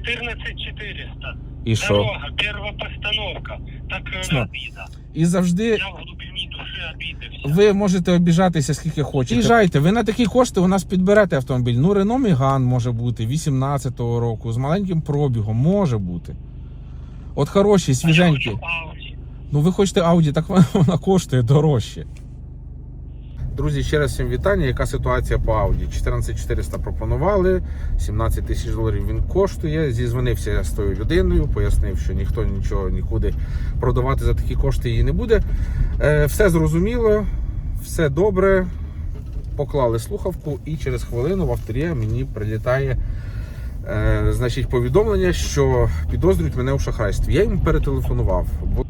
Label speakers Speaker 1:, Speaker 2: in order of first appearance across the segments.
Speaker 1: 14400.
Speaker 2: І що?
Speaker 1: Дорога, первая постановка. Так э,
Speaker 2: Ясно.
Speaker 1: обида.
Speaker 2: І завжди
Speaker 1: Я в.
Speaker 2: Ви можете обіжатися скільки хочете. Їжджайте, ви на такі кошти у нас підберете автомобіль. Ну, Renault Megane може бути 18-го року, з маленьким пробігом, може бути. От хороші, свіженькі. Ну ви хочете Audi, так вона коштує дорожче. Друзі, ще раз всім вітання. Яка ситуація по Audi? 14400 пропонували, 17 тисяч доларів він коштує. Зізвонився я з тою людиною, пояснив, що ніхто нічого нікуди продавати за такі кошти її не буде. Е, все зрозуміло, все добре. Поклали слухавку, і через хвилину в авторія мені прилітає е, значить, повідомлення, що підозрюють мене у шахрайстві. Я йому перетелефонував. Бо...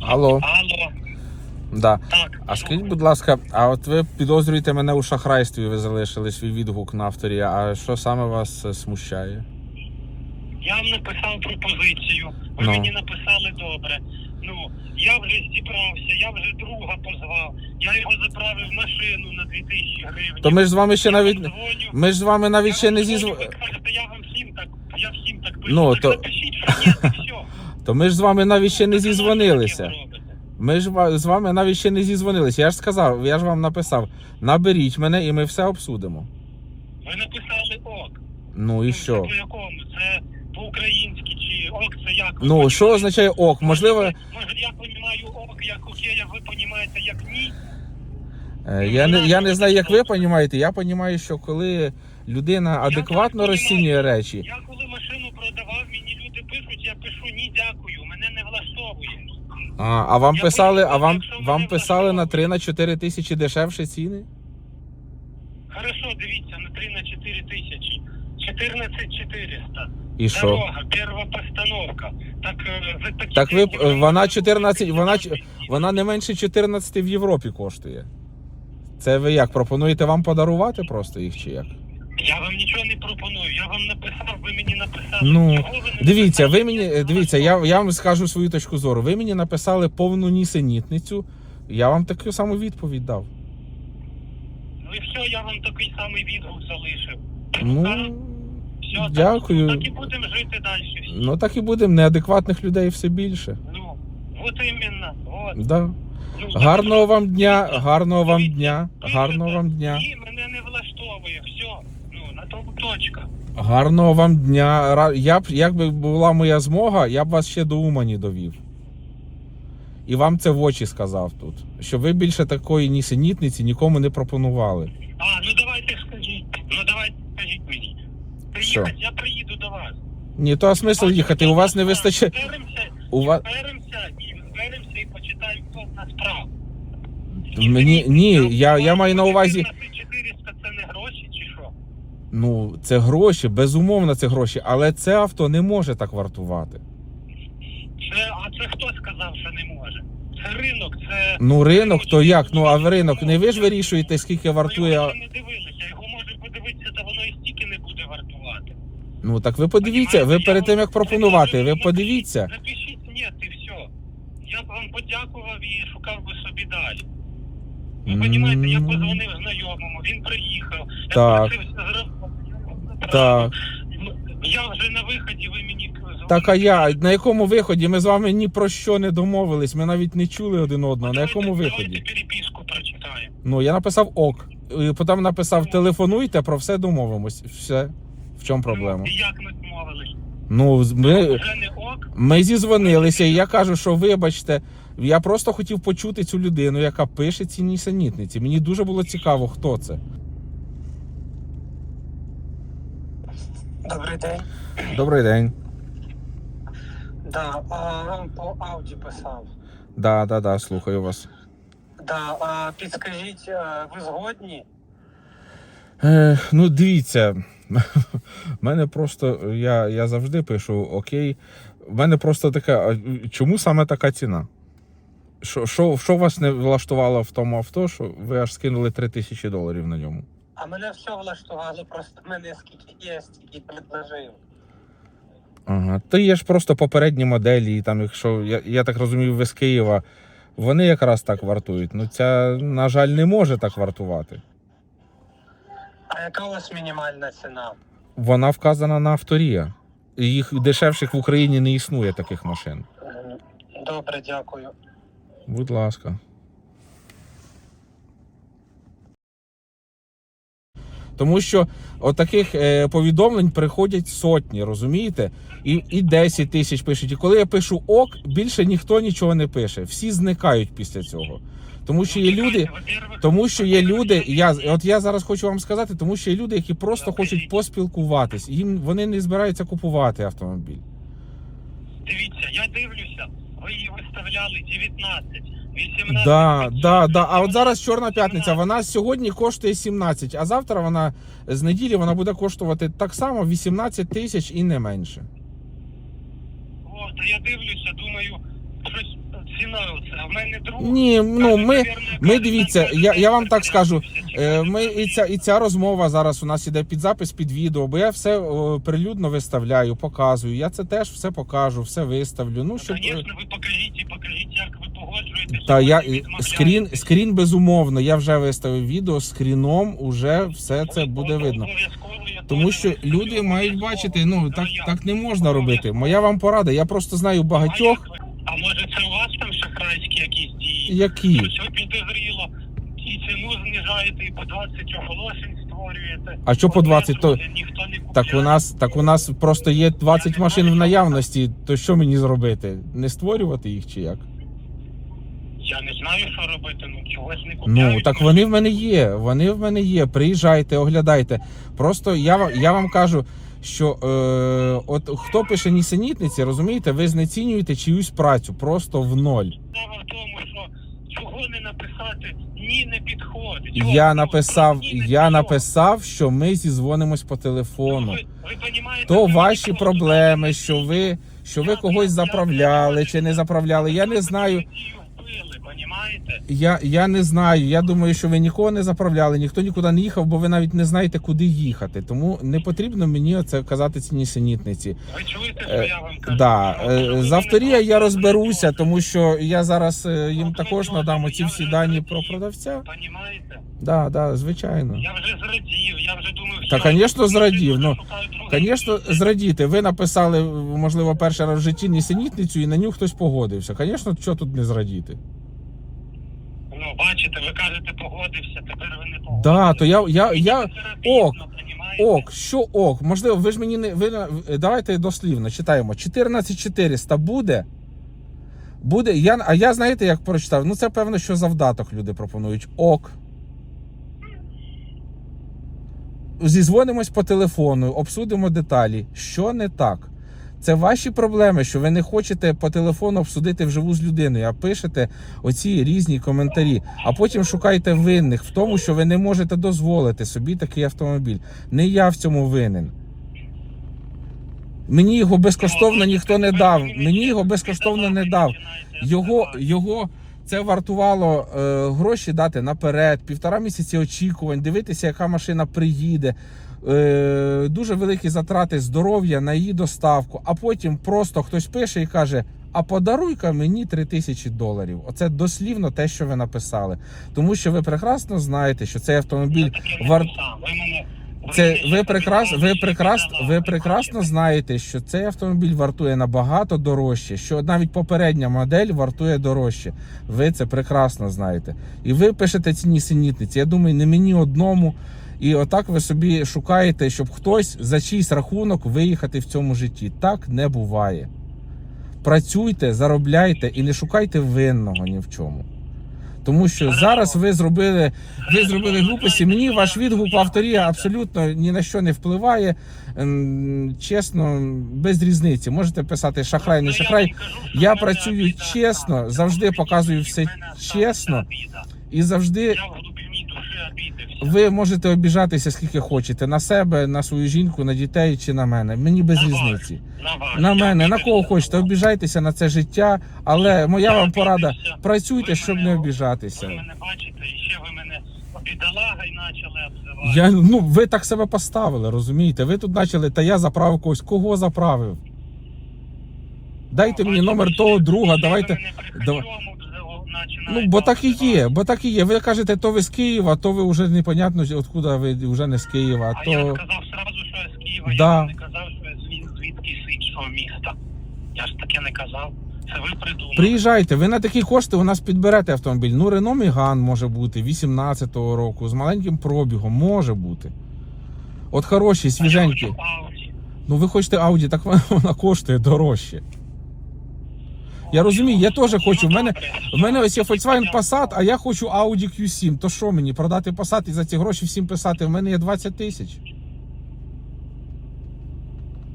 Speaker 2: Алло.
Speaker 1: Алло.
Speaker 2: Да.
Speaker 1: Так.
Speaker 2: А скажіть, будь ласка, а от ви підозрюєте мене у шахрайстві, ви залишили свій відгук на авторі. А що саме вас е, смущає?
Speaker 1: Я вам написав пропозицію. Ви
Speaker 2: Ну.
Speaker 1: мені написали добре. Ну, я вже зібрався, я вже друга позвав. Я його заправив в машину на 2000 гривень.
Speaker 2: То ми ж з вами ще
Speaker 1: Я
Speaker 2: навіть.
Speaker 1: вам дзвоню.
Speaker 2: Ми ж з вами навіть
Speaker 1: Я
Speaker 2: ще не зізв...
Speaker 1: Ви кажете, я вам всім так, я всім так пишу.
Speaker 2: Ну,
Speaker 1: так
Speaker 2: то-
Speaker 1: напишіть, що ні, все.
Speaker 2: То ми ж з вами навіть ще не зізвонилися. Ми ж з вами навіть ще не зізвонилися. Я ж сказав, я ж вам написав, наберіть мене і ми все обсудимо.
Speaker 1: Ви написали ок.
Speaker 2: Ну і
Speaker 1: Ну,
Speaker 2: що?
Speaker 1: Це по якому? Це по-українськи чи ок, це як?
Speaker 2: Ну, що означає ок? Можливо,
Speaker 1: Може, я розумію ок, як окей, а ви розумієте, як ні?
Speaker 2: е, я не, я не знаю, як ви розумієте. Я розумію, що коли людина адекватно розцінює речі,
Speaker 1: Я коли машину продавав, мені люди пишуть, я пишу ні, дякую, мене не влаштовує.
Speaker 2: А, а вам
Speaker 1: Я
Speaker 2: писали, а вам,
Speaker 1: якщо мене
Speaker 2: вам писали на 3 на 4 тисячі дешевші ціни?
Speaker 1: Хорошо, дивіться, на 3 на 4 тисячі. 14 400.
Speaker 2: І що?
Speaker 1: Дорога, перша постановка. Так, е, такі
Speaker 2: Так ви
Speaker 1: деньги
Speaker 2: вона
Speaker 1: можете
Speaker 2: 14, вона, вона не менше 14 в Європі коштує. Це ви як? Пропонуєте вам подарувати просто їх чи як?
Speaker 1: Я вам нічого не пропоную. Я вам написав, ви мені написали.
Speaker 2: Ну,
Speaker 1: Чого ви не
Speaker 2: Дивіться, ви мені дивіться, я, я вам скажу свою точку зору. Ви мені написали повну нісенітницю. Я вам таку саму відповідь дав.
Speaker 1: Ну і все, я вам такий самий відгук залишив.
Speaker 2: Ну
Speaker 1: Все,
Speaker 2: дякую.
Speaker 1: Так і будемо жити далі.
Speaker 2: ну так і будемо. Неадекватних людей все більше.
Speaker 1: Ну, от іменно. От.
Speaker 2: Да.
Speaker 1: Ну,
Speaker 2: Гарного вам дня, гарного вам дня, гарного вам дня.
Speaker 1: Ні, мене не влаштовує. Все. Тому точка.
Speaker 2: Гарного вам дня. Я б, якби була моя змога, я б вас ще до Умані довів. І вам це в очі сказав тут. Що ви більше такої нісенітниці нікому не пропонували.
Speaker 1: А, ну давайте скажіть. Ну давайте скажіть мені. Приїхати, я приїду до вас.
Speaker 2: Ні, то а смисл їхати. У вас не вистачає.
Speaker 1: Зберемося,
Speaker 2: У вас
Speaker 1: зберемося і зберемося і почитаємо хто нас прав.
Speaker 2: мені ні, я, я маю на увазі.
Speaker 1: 400 це не гроші чи що?
Speaker 2: Ну, це гроші, безумовно, це гроші, але це авто не може так вартувати.
Speaker 1: Це, а це хто сказав, що не може? Це ринок, це.
Speaker 2: Ну, ринок, то як? Ну, а в ринок не ви ж вирішуєте, скільки вартує.
Speaker 1: його ще не дивилися, його може подивитися, та воно і стільки не буде вартувати.
Speaker 2: Ну так ви подивіться, ви перед тим як пропонувати, ви подивіться.
Speaker 1: Напишіть ні, і все. Я б вам подякував і шукав би собі далі. Ви розумієте, я позвонив знайомому, він приїхав. Я
Speaker 2: Так.
Speaker 1: просив з
Speaker 2: Так.
Speaker 1: Я вже на виході, ви мені.
Speaker 2: Так, а я на якому виході? Ми з вами ні про що не домовились. Ми навіть не чули один одного. На якому виході?
Speaker 1: Переписку прочитаємо.
Speaker 2: Ну я написав ок. І потім написав телефонуйте, про все домовимось. Все. В чому проблема?
Speaker 1: Ну, і як ми домовились?
Speaker 2: Ну, ми,
Speaker 1: Вже не ок?
Speaker 2: ми зізвонилися, і я кажу, що вибачте, я просто хотів почути цю людину, яка пише ці нісенітниці. Мені дуже було цікаво, хто це.
Speaker 1: Добрий день.
Speaker 2: Добрий день.
Speaker 1: Да, а, по Ауді писав.
Speaker 2: Да, да, да, слухаю вас.
Speaker 1: Да, а підскажіть, а, ви згодні?
Speaker 2: Е, ну, дивіться, мене просто я, я завжди пишу окей. В мене просто така. Чому саме така ціна? Що, що, що вас не влаштувало в тому авто, що ви аж скинули 3 тисячі доларів на ньому?
Speaker 1: А мене все влаштувало, просто мене скільки є, стільки предложив.
Speaker 2: Ага. То є ж просто попередні моделі, і там, якщо я, я так розумію, ви з Києва, вони якраз так вартують. Ну, ця, на жаль, не може так вартувати.
Speaker 1: А яка у вас мінімальна ціна?
Speaker 2: Вона вказана на авторія. Їх дешевших в Україні не існує таких машин.
Speaker 1: Добре, дякую.
Speaker 2: Будь ласка. Тому що отаких е, повідомлень приходять сотні, розумієте? І, і 10 тисяч пишуть. І коли я пишу ок, більше ніхто нічого не пише. Всі зникають після цього. Тому що є люди. Тому що є люди, я от я зараз хочу вам сказати, тому що є люди, які просто хочуть поспілкуватись. Їм вони не збираються купувати автомобіль.
Speaker 1: Дивіться, я дивлюся, ви її виставляли 19, 18.
Speaker 2: Да, да, да. А от зараз Чорна п'ятниця. Вона сьогодні коштує 17, а завтра вона з неділі вона буде коштувати так само 18 тисяч і не менше.
Speaker 1: О, та я дивлюся, думаю, щось ціна оце. А в мене друг.
Speaker 2: Ні, ну ми. ми дивіться, я- я вам так скажу. Е, Ми і ця і ця розмова зараз у нас іде під запис під відео, бо я все прилюдно виставляю, показую. Я це теж все покажу, все виставлю. Ну щоб
Speaker 1: Звісно, ви покажіть і покажіть, як ви погоджуєтеся.
Speaker 2: Та я
Speaker 1: що
Speaker 2: скрін, скрін безумовно. Я вже виставив відео скріном. Уже все це буде видно. Тому що люди мають бачити, ну так, так не можна робити. Моя вам порада. Я просто знаю багатьох,
Speaker 1: А може це у вас там шахрайські якісь дії?
Speaker 2: які
Speaker 1: ви підозріло і ціну знижаєте, і по 20 оголошень створюєте.
Speaker 2: А що по 20? То-
Speaker 1: ніхто не
Speaker 2: так у нас так у нас просто є 20 машин в наявності. То що мені зробити? Не створювати їх чи як?
Speaker 1: Я не знаю, що робити, ну чогось не купляють.
Speaker 2: Ну так вони в мене є. Вони в мене є. Приїжджайте, оглядайте. Просто я вам я вам кажу, що е, от хто пише нісенітниці, розумієте, ви знецінюєте чиюсь працю просто в ноль.
Speaker 1: Справа в тому, що чого не написати ні не підходить. Чого?
Speaker 2: Я
Speaker 1: Ну,
Speaker 2: написав,
Speaker 1: ні, не
Speaker 2: я написав, що ми зізвонимось по телефону.
Speaker 1: Ну, ви, ви понімаєте,
Speaker 2: То
Speaker 1: ви
Speaker 2: ваші проблеми, що ви що ви когось заправляли чи не заправляли. Я не знаю.
Speaker 1: Понімаєте?
Speaker 2: Я, я не знаю. Я думаю, що ви нікого не заправляли, ніхто нікуди не їхав, бо ви навіть не знаєте, куди їхати. Тому не потрібно мені це казати ці нісенітниці.
Speaker 1: Ви чуєте, що
Speaker 2: Е,
Speaker 1: я вам кажу?
Speaker 2: Да,
Speaker 1: Ну,
Speaker 2: е,
Speaker 1: що
Speaker 2: з авторія я розберуся, тому що я зараз е, їм також надам оці всі дані про продавця.
Speaker 1: Понімаєте?
Speaker 2: Да, да, звичайно.
Speaker 1: Я вже зрадів, я вже думаю,
Speaker 2: Та,
Speaker 1: я
Speaker 2: зрадів, ну. Звісно, зрадіти. Ви написали, можливо, перший раз в житті нісенітницю, і на нього хтось погодився. Звісно, що тут не зрадіти.
Speaker 1: Ну, бачите, ви кажете, погодився, тепер ви не погодитеся.
Speaker 2: Да, то я, я, я ок, ок, що ок. Можливо, ви ж мені не ви давайте дослівно читаємо. 14400 буде. Буде. Я, а я знаєте, як прочитав? Ну, це певно, що завдаток люди пропонують. Ок. Зізвонимось по телефону, обсудимо деталі. Що не так? Це ваші проблеми, що ви не хочете по телефону обсудити вживу з людиною, а пишете оці різні коментарі. А потім шукаєте винних в тому, що ви не можете дозволити собі такий автомобіль. Не я в цьому винен. Мені його безкоштовно ніхто не дав. Мені його безкоштовно не дав. Його, його це вартувало е, гроші дати наперед, півтора місяці очікувань, дивитися, яка машина приїде. Е, дуже великі затрати здоров'я на її доставку. А потім просто хтось пише і каже: А подаруй-ка мені 3 тисячі доларів. Оце дослівно те, що ви написали. Тому що ви прекрасно знаєте, що цей автомобіль вар... Це ви прекрасно, ви прекрасно, ви прекрасно знаєте, що цей автомобіль вартує набагато дорожче, що навіть попередня модель вартує дорожче. Ви це прекрасно знаєте. І ви пишете ці нісенітниці. Я думаю, не мені одному. І отак ви собі шукаєте, щоб хтось за чийсь рахунок виїхати в цьому житті. Так не буває. Працюйте, заробляйте і не шукайте винного ні в чому. Тому що зараз ви зробили ви зробили глупості. Мені ваш відгук в авторі абсолютно ні на що не впливає. Ем, Чесно, без різниці. Можете писати шахрай, не шахрай. Я працюю чесно, завжди показую все чесно. І завжди
Speaker 1: Я в глибині душі обідався.
Speaker 2: Ви можете обіжатися скільки хочете на себе, на свою жінку, на дітей чи на мене. Мені без
Speaker 1: На
Speaker 2: різниці.
Speaker 1: На вас.
Speaker 2: На мене, на кого хочете, обіжайтеся на це життя, але моя вам порада: працюйте,
Speaker 1: Ви
Speaker 2: щоб
Speaker 1: мене-
Speaker 2: не обіжатися.
Speaker 1: Ви мене бачите, і ще ви мене бідолага і почали обзивати.
Speaker 2: Я ну ви так себе поставили, розумієте? Ви тут почали, та я заправив когось. Кого заправив? Дайте мені номер того друга,
Speaker 1: ще
Speaker 2: давайте.
Speaker 1: Обзив-
Speaker 2: Ну, бо так і є, бо так і є. Ви кажете, то ви з Києва, то ви вже непонятно, откуда ви вже не з Києва.
Speaker 1: А
Speaker 2: То
Speaker 1: я сказав сразу, що я з Києва. я
Speaker 2: Да.
Speaker 1: вам не казав, що я звідки з іншого міста. Я ж таке не казав. Це ви придумали.
Speaker 2: Приїжджайте, ви на такі кошти у нас підберете автомобіль. Ну, Рено Міган може бути 18-го року, з маленьким пробігом, може бути. От хороші, свіженькі. Ну ви хочете Audi, так вона коштує дорожче. Я розумію, я теж хочу. В мене, в мене ось є Volkswagen Passat, а я хочу Audi Q7. То що мені продати Passat і за ці гроші всім писати? В мене є 20 тисяч.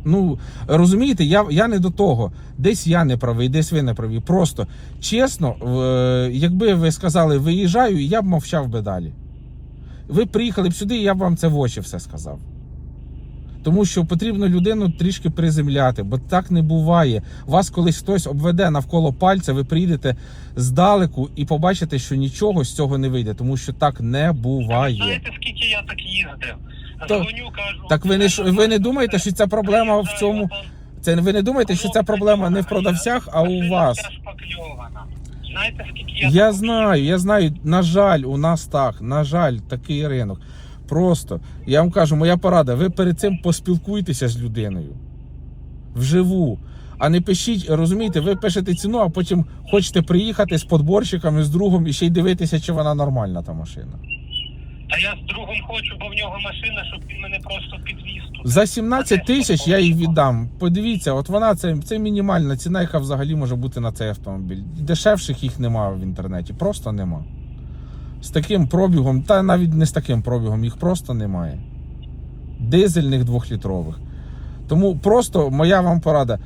Speaker 2: Ну, розумієте, я, я не до того. Десь я не правий, десь ви не праві. Просто чесно, якби ви сказали виїжджаю, я б мовчав би далі. Ви приїхали б сюди, і я б вам це в очі все сказав. Тому що потрібно людину трішки приземляти, бо так не буває. Вас колись хтось обведе навколо пальця, ви приїдете здалеку і побачите, що нічого з цього не вийде, тому що так не
Speaker 1: Ви
Speaker 2: буває.
Speaker 1: знаєте, скільки я так їздив? Дзвоню, кажу.
Speaker 2: Так ви не ж- ви не думаєте, що ця проблема в цьому? Це ви не думаєте, що ця проблема не в продавцях, а у вас?
Speaker 1: Знаєте, скільки я
Speaker 2: Я знаю, я знаю. На жаль, у нас так. На жаль, такий ринок. Просто я вам кажу, моя порада. Ви перед цим поспілкуйтеся з людиною вживу. А не пишіть, розумієте, ви пишете ціну, а потім хочете приїхати з подборщиками, з другом і ще й дивитися, чи вона нормальна та машина.
Speaker 1: Та я з другом хочу, бо в нього машина, щоб він мене просто підвіз тут.
Speaker 2: За 17 тисяч я їх віддам. Подивіться, от вона це, це мінімальна ціна, яка взагалі може бути на цей автомобіль. Дешевших їх немає в інтернеті, просто нема. З таким пробігом, та навіть не з таким пробігом, їх просто немає. Дизельних двохлітрових. Тому просто моя вам порада.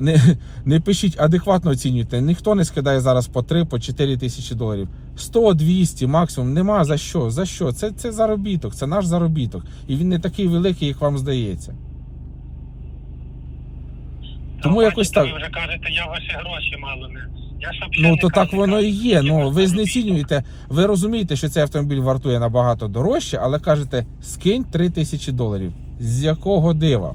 Speaker 2: Не, не пишіть, адекватно оцінюйте. Ніхто не скидає зараз по 3, по 4 тисячі доларів. 100, 200 максимум. Нема за що. За що? Це, це заробіток, це наш заробіток. І він не такий великий, як вам здається. Тому
Speaker 1: Ну,
Speaker 2: якось так.
Speaker 1: Ви вже кажете, я ваші гроші мало не.
Speaker 2: Ну то так воно і є. Ну ви знецінюєте, ви розумієте, що цей автомобіль вартує набагато дорожче, але кажете, скинь 3 тисячі доларів. З якого дива?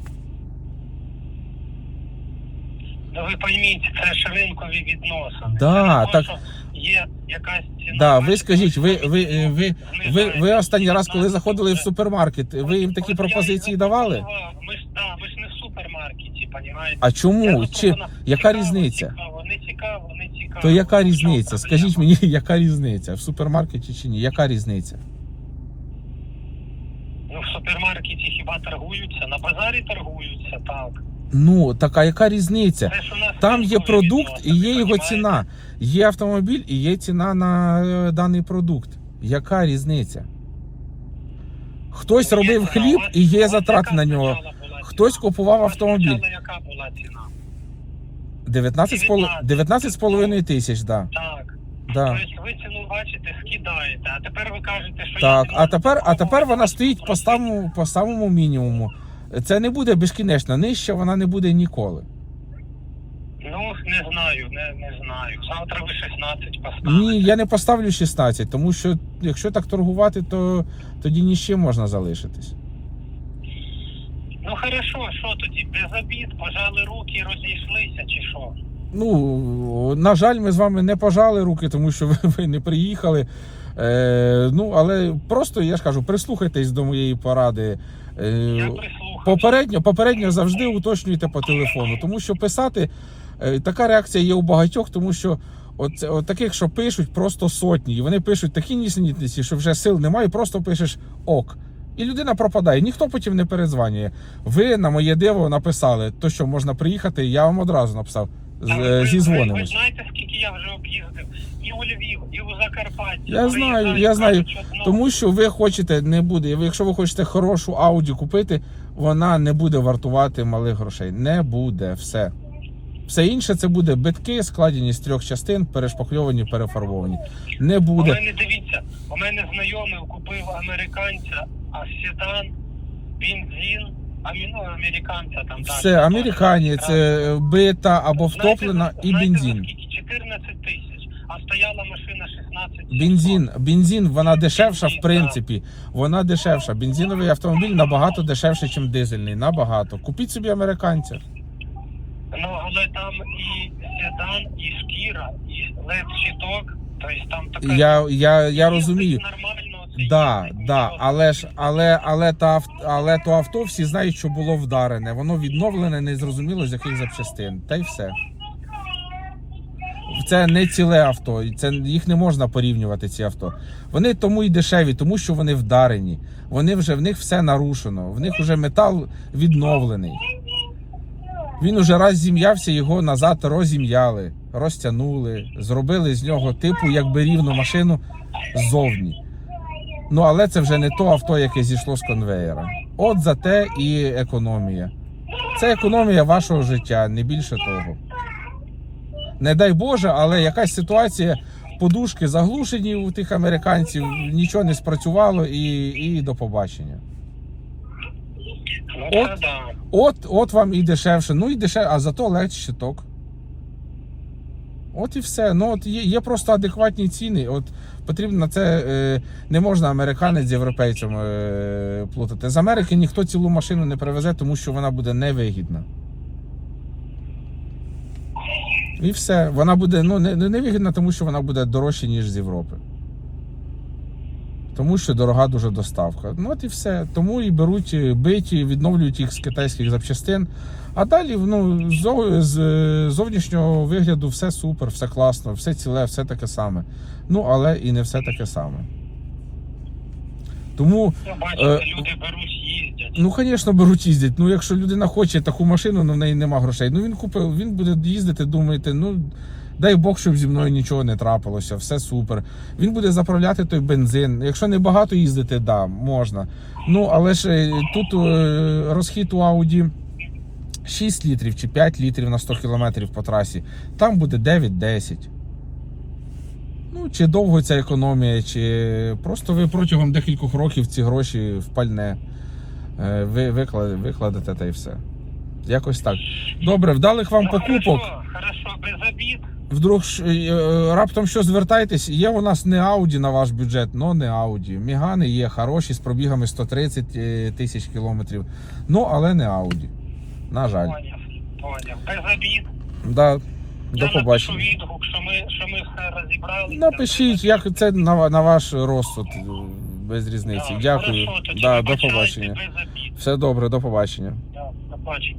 Speaker 1: Ну ви пойміть, це ж ринкові відносини.
Speaker 2: Да,
Speaker 1: Це
Speaker 2: так-
Speaker 1: є якась ціна.
Speaker 2: Да, ви скажіть, ви, ви, ви, ви, ви, ви останній раз, коли заходили в супермаркет, ви їм такі пропозиції давали?
Speaker 1: Ми ж да, ми ж не в супермаркеті, понімаєте?
Speaker 2: А чому? Чи яка різниця?
Speaker 1: Цікаво, не цікаво.
Speaker 2: То яка різниця? Скажіть мені, яка різниця? В супермаркеті чи ні? Яка різниця?
Speaker 1: Ну, в супермаркеті хіба торгуються? На базарі торгуються, так.
Speaker 2: Ну, так а яка різниця? Там є продукт і є його ціна. Є автомобіль і є ціна на е, даний продукт. Яка різниця? Хтось
Speaker 1: Ну,
Speaker 2: робив хліб і є затрати на нього. Хтось купував автомобіль.
Speaker 1: яка була ціна?
Speaker 2: 19,5 19,5 тисяч, да.
Speaker 1: Так.
Speaker 2: да.
Speaker 1: Тобто ви ціну бачите, скидаєте, а тепер ви кажете, що
Speaker 2: Так,
Speaker 1: я
Speaker 2: а тепер, а тепер вона стоїть по самому, по самому мінімуму. Це не буде безкінечно, нижче вона не буде ніколи.
Speaker 1: Ну, не знаю, не, не знаю. Завтра ви 16 поставите.
Speaker 2: Ні, я не поставлю 16, тому що якщо так торгувати, то тоді ні з чим можна залишитись.
Speaker 1: Ну хорошо, що тоді? Без обід, пожали руки, розійшлися чи що?
Speaker 2: Ну, на жаль, ми з вами не пожали руки, тому що ви, ви не приїхали. Е, ну, але просто я ж кажу, прислухайтесь до моєї поради. Е,
Speaker 1: Я.
Speaker 2: Попередньо, попередньо завжди уточнюйте по телефону, тому що писати е, така реакція є у багатьох, тому що от, от таких, що пишуть, просто сотні. І вони пишуть такі нісенітниці, що вже сил немає, просто пишеш ок. І людина пропадає, ніхто потім не перезванює. Ви на моє диво написали, то що можна приїхати, я вам одразу написав. з-
Speaker 1: Та ви-
Speaker 2: е,
Speaker 1: ви- знаєте, скільки я вже об'їздив? І у Львів, і у Закарпаття.
Speaker 2: Я знаю, я знаю.
Speaker 1: кажуть.
Speaker 2: Тому що ви хочете, не буде. Якщо ви хочете хорошу Audi купити, вона не буде вартувати малих грошей. Не буде все. Все інше це буде битки, складені з трьох частин, перешпакльовані, перефарбовані. Не
Speaker 1: У
Speaker 2: буде.
Speaker 1: мене дивіться, у мене знайомий купив американця, седан, бензин, ну, американця там так.
Speaker 2: Це американі, це бита або втоплена і бензин.
Speaker 1: 14 тисяч, а стояла машина 16
Speaker 2: Бензин, бензин, вона дешевша в принципі. Вона дешевша. Бензиновий автомобіль набагато дешевше, ніж дизельний. Набагато. Купіть собі американця.
Speaker 1: Ну, але там і седан, і шкіра, і led щиток, тобто там така...
Speaker 2: Я, я, я розумію. Да, да, але ж, але, але, та, але то авто всі знають, що було вдарене. Воно відновлене, не зрозуміло з яких запчастин. Та й все. Це не ціле авто, і це їх не можна порівнювати. Ці авто. Вони тому і дешеві, тому що вони вдарені. Вони вже в них все нарушено. В них вже метал відновлений. Він уже раз зім'явся, його назад розім'яли, розтягнули, зробили з нього типу, якби рівну машину ззовні. Ну, але це вже не то авто, яке зійшло з конвеєра. От за те і економія. Це економія вашого життя, не більше того. Не дай Боже, але якась ситуація, подушки заглушені у тих американців, нічого не спрацювало і, і до побачення.
Speaker 1: Ну,
Speaker 2: от. От, от вам і дешевше. Ну і дешевше, а зато легше щиток. От і все. Ну от є, є просто адекватні ціни. От потрібно це е, не можна американець з європейцем е, плутати. З Америки ніхто цілу машину не привезе, тому що вона буде невигідна. І все. Вона буде ну, не, не невигідна, тому що вона буде дорожча, ніж з Європи. Тому що дорога дуже доставка. Ну от і все. Тому і беруть биті, відновлюють їх з китайських запчастин. А далі ну, з е, зовнішнього вигляду все супер, все класно, все ціле, все таке саме. Ну, але і не все таке саме. Тому,
Speaker 1: Ну, бачите,
Speaker 2: Е,
Speaker 1: люди беруть, їздять.
Speaker 2: ну, звісно, беруть їздять. Ну, якщо людина хоче таку машину, ну в неї нема грошей. Ну він купив, він буде їздити, думаєте, ну. Дай Бог, щоб зі мною нічого не трапилося, все супер. Він буде заправляти той бензин. Якщо не багато їздити, да, можна. Ну, але ж е, тут е, розхід у Audi 6 літрів чи 5 літрів на 100 кілометрів по трасі. Там буде 9-10. Ну, чи довго ця економія, чи просто ви протягом декількох років ці гроші в пальне е, ви викла- викладете та й все. Якось так. Добре, вдалих вам покупок.
Speaker 1: Хорошо, без обід.
Speaker 2: Вдруг ж, е, раптом що звертайтесь, є у нас не Audi на ваш бюджет, но не Audi. Мігани є хороші з пробігами 130 е, тисяч кілометрів. Ну, але не Audi. На жаль.
Speaker 1: Поняв, поняв. Без обід.
Speaker 2: Да,
Speaker 1: Я
Speaker 2: до побачення.
Speaker 1: напишу відгук, що ми, що ми все розібрали.
Speaker 2: Напишіть, як це на, на ваш розсуд, е, без різниці.
Speaker 1: Да,
Speaker 2: Дякую.
Speaker 1: хорошо,
Speaker 2: Да, до побачення. Все добре, до побачення.
Speaker 1: Да, до побачення.